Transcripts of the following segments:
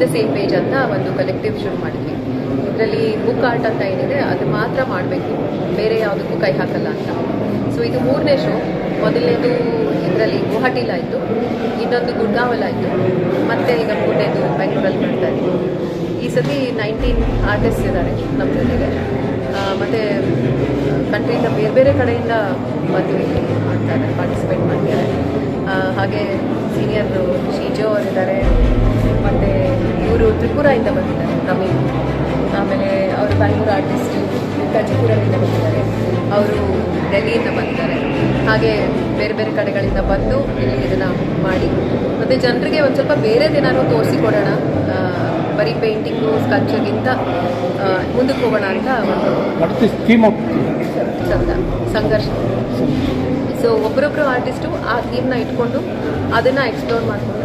The same page ಅಂತ ಒಂದು collective ಶುರು ಮಾಡಿದ್ವಿ. ಇದರಲ್ಲಿ ಬುಕ್ ಆರ್ಟ್ ಅಂತ ಏನಿದೆ, ಅದು ಮಾತ್ರ ಮಾಡಬೇಕು. ಬೇರೆ ಯಾವುದಕ್ಕೂ ಕೈ ಹಾಕಲ್ಲ ಅಂತ. ಸೊ ಇದು ಮೂರನೇ ಶೋ ಮೊದಲನೇದು ಇದರಲ್ಲಿ ಗುವಾಹಟಿಲಾಯಿತು ಇನ್ನೊಂದು ಗುಡ್ಗಾವಲ್ಲಾಯಿತು ಮತ್ತು ಈಗ ಮೂರನೇದು ಬೆಂಗಳೂರಲ್ಲಿ ಮಾಡ್ತಾ ಇದ್ದೀವಿ ಈ ಸತಿ ನೈನ್ಟೀನ್ ಆರ್ಟಿಸ್ಟ್ ಇದ್ದಾರೆ ನಮ್ಮ ಜೊತೆಗೆ. ಮತ್ತು ಕಂಟ್ರಿಯಿಂದ ಬೇರೆ ಬೇರೆ ಕಡೆಯಿಂದ ಬಂದು ಇಲ್ಲಿ ಮಾಡ್ತಾರೆ ಪಾರ್ಟಿಸಿಪೇಟ್ ಮಾಡ್ತಾರೆ. ಹಾಗೆ ಸೀನಿಯರ್ ಶೀಜೋ ಅವರಿದ್ದಾರೆ. ಮತ್ತು ಇವರು ತ್ರಿಪುರಾಯಿಂದ ಬಂದಿದ್ದಾರೆ ತಮಿಳು. ಆಮೇಲೆ ಅವರು ಬೆಂಗಳೂರು ಆರ್ಟಿಸ್ಟ್ ಕಚಿಪುರದಿಂದ ಬಂದಿದ್ದಾರೆ. ಅವರು ಡೆಲ್ಲಿಯಿಂದ ಬಂದಿದ್ದಾರೆ. ಹಾಗೆ ಬೇರೆ ಬೇರೆ ಕಡೆಗಳಿಂದ ಬಂದು ಇಲ್ಲಿ ಇದನ್ನು ಮಾಡಿ. ಮತ್ತು ಜನರಿಗೆ ಒಂದು ಸ್ವಲ್ಪ ಬೇರೆ ದಿನಾನೂ ತೋರಿಸಿಕೊಡೋಣ. ಬರೀ ಪೇಂಟಿಂಗು ಸ್ಕಲ್ಚರ್ಗಿಂತ ಮುಂದಕ್ಕೆ ಹೋಗೋಣ ಅಂತ ಒಂದು ಚಂದ ಸಂಘರ್ಷ. ಸೊ ಒಬ್ಬರೊಬ್ಬರು ಆರ್ಟಿಸ್ಟು ಆ ಥೀಮ್ನ ಇಟ್ಕೊಂಡು ಅದನ್ನು ಎಕ್ಸ್ಪ್ಲೋರ್ ಮಾಡಿಕೊಂಡು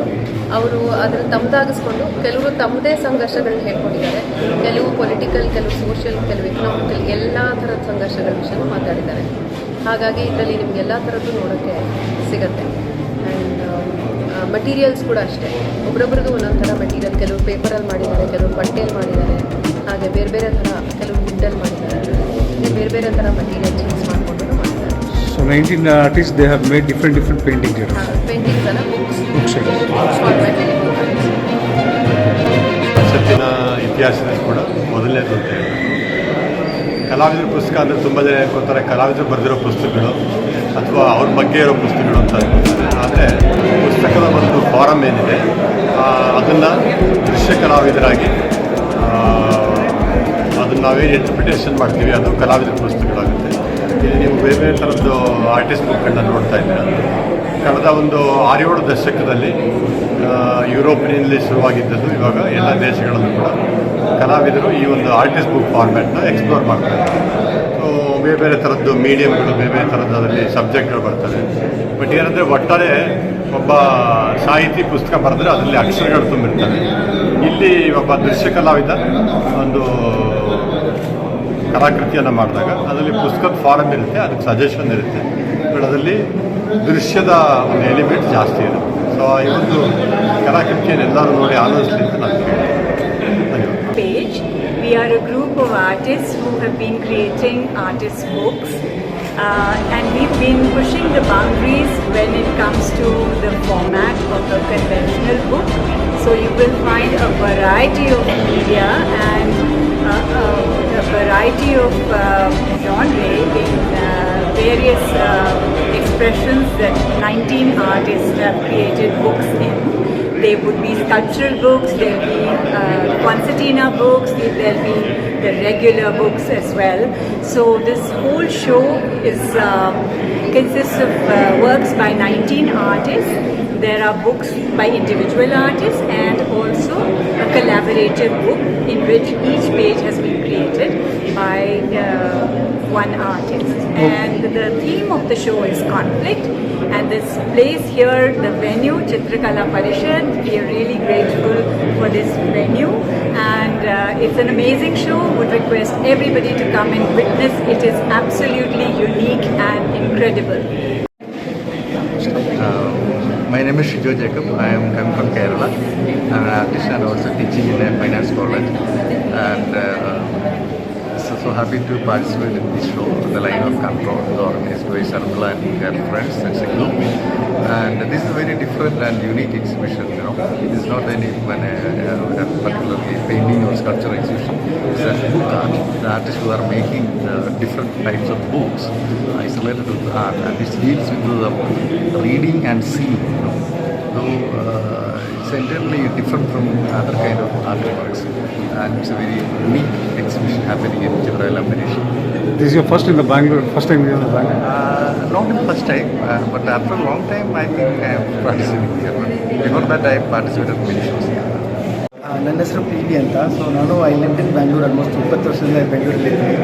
ಅವರು ಅದನ್ನು ತಮ್ಮದಾಗಿಸ್ಕೊಂಡು ಕೆಲವರು ತಮ್ಮದೇ ಸಂಘರ್ಷಗಳನ್ನ ಹೇಳ್ಕೊಂಡಿದ್ದಾರೆ. ಕೆಲವು ಪೊಲಿಟಿಕಲ್ ಕೆಲವು ಸೋಷಿಯಲ್ ಕೆಲವು ಎಕನಾಮಿಕಲ್ ಎಲ್ಲ ಥರದ ಸಂಘರ್ಷಗಳ ವಿಷಯ ಮಾತಾಡಿದ್ದಾರೆ. ಹಾಗಾಗಿ ಇದರಲ್ಲಿ ನಿಮ್ಗೆ ಎಲ್ಲ ಥರದ್ದು ನೋಡೋಕ್ಕೆ ಸಿಗತ್ತೆ. ಆ್ಯಂಡ್ ಮಟೀರಿಯಲ್ಸ್ ಕೂಡ ಅಷ್ಟೇ. ಒಬ್ಬೊಬ್ರಿಗೂ ಒಂದೊಂದು ಥರ ಮಟೀರಿಯಲ್ ಕೆಲವರು ಪೇಪರಲ್ಲಿ ಮಾಡಿದ್ದಾರೆ ಕೆಲವರು ಬಟ್ಟೆಯಲ್ಲಿ ಮಾಡಿದ್ದಾರೆ. ಹಾಗೆ ಬೇರೆ ಬೇರೆ ಥರ ಕೆಲವರು ವುಡ್ಡಲ್ಲಿ ಮಾಡಿದ್ದಾರೆ. ಬೇರೆ ಬೇರೆ ಥರ ಮಟೀರಿಯಲ್ ಯೂಸ್ ಮಾಡಿಕೊಂಡು ಮಾಡ್ತಾರೆ so 19 artist they have made different different. Paintings ಎಲ್ಲ here. ಫಾರ್ಮ್ಯಾಟಲ್ಲಿ ಇತಿಹಾಸದಲ್ಲಿ ಕೂಡ ಮೊದಲನೇದು ಅಂತ ಕಲಾವಿದರ ಪುಸ್ತಕ ಅಂದರೆ ತುಂಬ ಜನ ಹೇಳ್ಕೊತಾರೆ ಕಲಾವಿದರು ಬರೆದಿರೋ ಪುಸ್ತಕಗಳು ಅಥವಾ ಅವ್ರ ಬಗ್ಗೆ ಇರೋ ಪುಸ್ತಕಗಳು ಅಂತ ಆದರೆ ಪುಸ್ತಕದ ಒಂದು ಫಾರಮ್ ಏನಿದೆ ಅದನ್ನು ದೃಶ್ಯ ಕಲಾವಿದರಾಗಿ ಅದನ್ನು ನಾವೇನು ಇಂಟರ್ಪ್ರಿಟೇಷನ್ ಮಾಡ್ತೀವಿ, ಅದು ಕಲಾವಿದರ ಪುಸ್ತಕಗಳಾಗುತ್ತೆ. ಇಲ್ಲಿ ನೀವು ಬೇರೆ ಬೇರೆ ಥರದ್ದು ಆರ್ಟಿಸ್ಟ್ ಬುಕ್ಗಳನ್ನ ನೋಡ್ತಾ ಇದ್ದೀರಾ? ಕಳೆದ ಒಂದು ಆರೇಳು ದಶಕದಲ್ಲಿ ಯುರೋಪಿನಲ್ಲಿ ಶುರುವಾಗಿದ್ದದ್ದು ಇವಾಗ ಎಲ್ಲ ದೇಶಗಳಲ್ಲೂ ಕೂಡ ಕಲಾವಿದರು ಈ ಒಂದು ಆರ್ಟಿಸ್ಟ್ ಬುಕ್ ಫಾರ್ಮ್ಯಾಟ್ನ ಎಕ್ಸ್ಪ್ಲೋರ್ ಮಾಡ್ತಾರೆ. ಸೊ ಬೇರೆ ಬೇರೆ ಥರದ್ದು ಮೀಡಿಯಮ್ಗಳು ಬೇರೆ ಬೇರೆ ಥರದ್ದು ಅದರಲ್ಲಿ ಸಬ್ಜೆಕ್ಟ್ಗಳು ಬರ್ತವೆ. ಬಟ್ ಏನಂದರೆ ಒಟ್ಟಾರೆ ಒಬ್ಬ ಸಾಹಿತಿ ಪುಸ್ತಕ ಬರೆದ್ರೆ ಅದರಲ್ಲಿ ಅಕ್ಷರಗಳು ತುಂಬಿರ್ತವೆ. ಇಲ್ಲಿ ಒಬ್ಬ ದೃಶ್ಯ ಕಲಾವಿದ ಒಂದು ಕಲಾಕೃತಿಯನ್ನು ಮಾಡಿದಾಗ, ಅದರಲ್ಲಿ ಪುಸ್ತಕದ ಫಾರಮ್ ಇರುತ್ತೆ, ಅದಕ್ಕೆ ಸಜೆಷನ್ ಇರುತ್ತೆ. ಅದರಲ್ಲಿ ದೃಶ್ಯದ ಒಂದು ಎಲಿಮೆಂಟ್ ಜಾಸ್ತಿ ಇದೆ ಸೊ ಈ ಒಂದು ಕಲಾಕೃತಿಯನ್ನು ಎಲ್ಲರೂ ನೋಡಿ ಆಲೋಚಿಸಲಿ ಅಂತ ನಾನು page. We are a group of artists who have been creating artist books. Uh, and we've been pushing the boundaries when it comes to the format of the conventional book. So you will find a variety of media and uh, uh, a variety of uh, genre in uh, various uh, expressions that 19 artists have created books in. There would be sculptural books, there'll be uh, concertina books, there'll be the regular books as well. So this whole show is uh, consists of uh, works by 19 artists. There are books by individual artists and also a collaborative book in which each page has been created by uh, one artist. And the theme of the show is conflict. And this place here, the venue, Chitrakala Parishad, we are really grateful for this venue. And uh, it's an amazing show. Would request everybody to come and witness. It is absolutely unique and incredible. My name is Shijo Jacob. I am coming from Kerala. I'm an artist and also teaching in a finance college. And uh, so, so happy to participate in this show, The Line of Control, organized by Sarmala and her friends and Siglu. And this is a very different and unique exhibition. You know, it is not any one, uh, uh, particularly painting or sculpture exhibition. It's a book art. The artists who are making uh, different types of books isolated to art, and this deals with the reading and seeing. You know. So uh, it's entirely different from other kind of artworks, and it's a very unique exhibition happening in Chitral Ambarish. This is your first in the Bangalore, first time you're in the Bangalore. Uh, not the first time, uh, but after a long time, I think I am participating here. Before that, I participated in many shows here. ನನ್ನ ಹೆಸರು P D ಅಂತ so ನಾನು I live in Bangalore almost ಇಪ್ಪತ್ತು ವರ್ಷದಿಂದ ಬೆಂಗಳೂರಲ್ಲಿ ಇದ್ದೀನಿ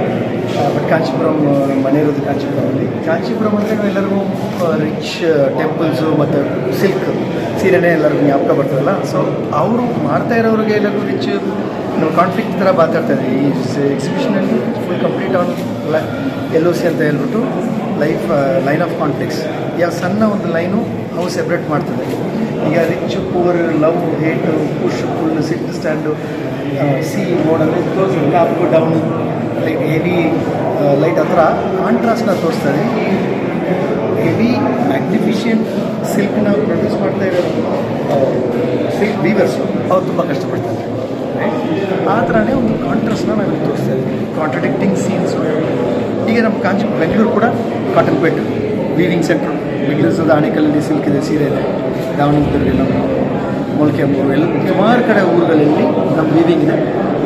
but Kanchipuram ಮನೆ ಇರೋದು ಕಾಂಚೀಪುರಮಲ್ಲಿ ಕಾಂಚೀಪುರಂ ಅಂದರೆ ನಾವು ಎಲ್ಲರಿಗೂ ರಿಚ್ ಟೆಂಪಲ್ಸು ಮತ್ತು ಸಿಲ್ಕ್ ಸೀರೆನೇ ಎಲ್ಲರಿಗೂ ಜ್ಞಾಪಕ ಬರ್ತದಲ್ಲ? ಸೊ ಅವರು ಮಾಡ್ತಾ ಇರೋರಿಗೆ ಎಲ್ಲರಿಗೂ ನಾವು ಕಾನ್ಫ್ಲಿಕ್ಟ್ ಥರ ಮಾತಾಡ್ತಾ ಇದ್ದೀವಿ ಈ ಎಕ್ಸಿಬಿಷನಲ್ಲಿ full complete on L C ಅಂತ ಹೇಳ್ಬಿಟ್ಟು ಲೈಫ್ ಲೈನ್ ಆಫ್ ಕಾನ್ಫ್ಲಿಕ್ಸ್ ಯಾವ ಸಣ್ಣ ಒಂದು ಲೈನು ನಾವು ಸೆಪ್ರೇಟ್ ಮಾಡ್ತದೆ ಈಗ rich poor love hate push pull sit stand C model close up down like heavy light ಹತ್ರ ಕಾಂಟ್ರಾಸ್ಟ್ನ ತೋರಿಸ್ತಾರೆ. ಹೆವಿ ಮ್ಯಾಗ್ನಿಫಿಷಿಯಂಟ್ ನಾವು ಪ್ರೊಡ್ಯೂಸ್ ಮಾಡ್ತಾ ಇರೋದು ಸಿಲ್ಕ್ ವೀವರ್ಸು ಅವ್ರು ತುಂಬ ಕಷ್ಟಪಡ್ತಾರೆ. ಆ ಥರನೇ ಒಂದು ಕಾಂಟ್ರಾಸ್ಟ್ನ ನಾವು ತೋರಿಸ್ತಾ ಇದ್ದೀವಿ. ಕಾಂಟ್ರಡಿಕ್ಟಿಂಗ್ ಸೀನ್ಸ್ ಈಗ ನಮ್ಮ ಕಾಂಚಿ ಬೆಂಗಳೂರು ಕೂಡ Cottonpet weaving centre Bengaluru ಆಣೆಕಲ್ಲಲ್ಲಿ ಸಿಲ್ಕ್ ಇದೆ ಸೀರೆ ಇದೆ. ದಾವಣಗೆರೆ ನಮ್ಮ ಮೊಳಕೆ ಮೂರು ಎಲ್ಲ ಸುಮಾರು ಕಡೆ ಊರುಗಳಲ್ಲಿ ನಮ್ಮ ವೀವಿಂಗ್ ಇದೆ.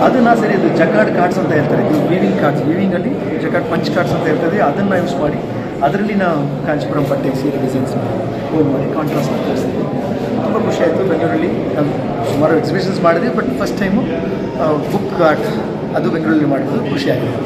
ಅದನ್ನು ಸರಿ ಇದು ಜಕಾಡ್ ಕಾರ್ಡ್ಸ್ ಅಂತ ಹೇಳ್ತಾರೆ. ಇದು ವೀವಿಂಗ್ ಕಾರ್ಡ್ಸ್ ವೀವಿಂಗಲ್ಲಿ ಜಕಾಡ್ ಪಂಚ್ ಕಾರ್ಡ್ಸ್ ಅಂತ ಇರ್ತದೆ ಅದನ್ನು ಯೂಸ್ ಮಾಡಿ ಅದರಲ್ಲಿ ನಾವು ಕಾಂಚಿಪುರಂ ಪಟ್ಟೆ ಸೀರೆ ಡಿಸೈನ್ಸ್ ಹೋಗಿ ಮಾಡಿ ಕಾಂಟ್ರಾಸ್ಟ್ ತೋರಿಸ್ತೀವಿ ತುಂಬ ಖುಷಿ ಆಯಿತು ಬೆಂಗಳೂರಲ್ಲಿ. ನಾವು ಸುಮಾರು ಎಕ್ಸಿಬಿಷನ್ಸ್ ಮಾಡಿದ್ವಿ but first time book art ಅದು ಬೆಂಗಳೂರಲ್ಲಿ ಮಾಡಿದ್ದು ಖುಷಿ ಆಗಿದೆ.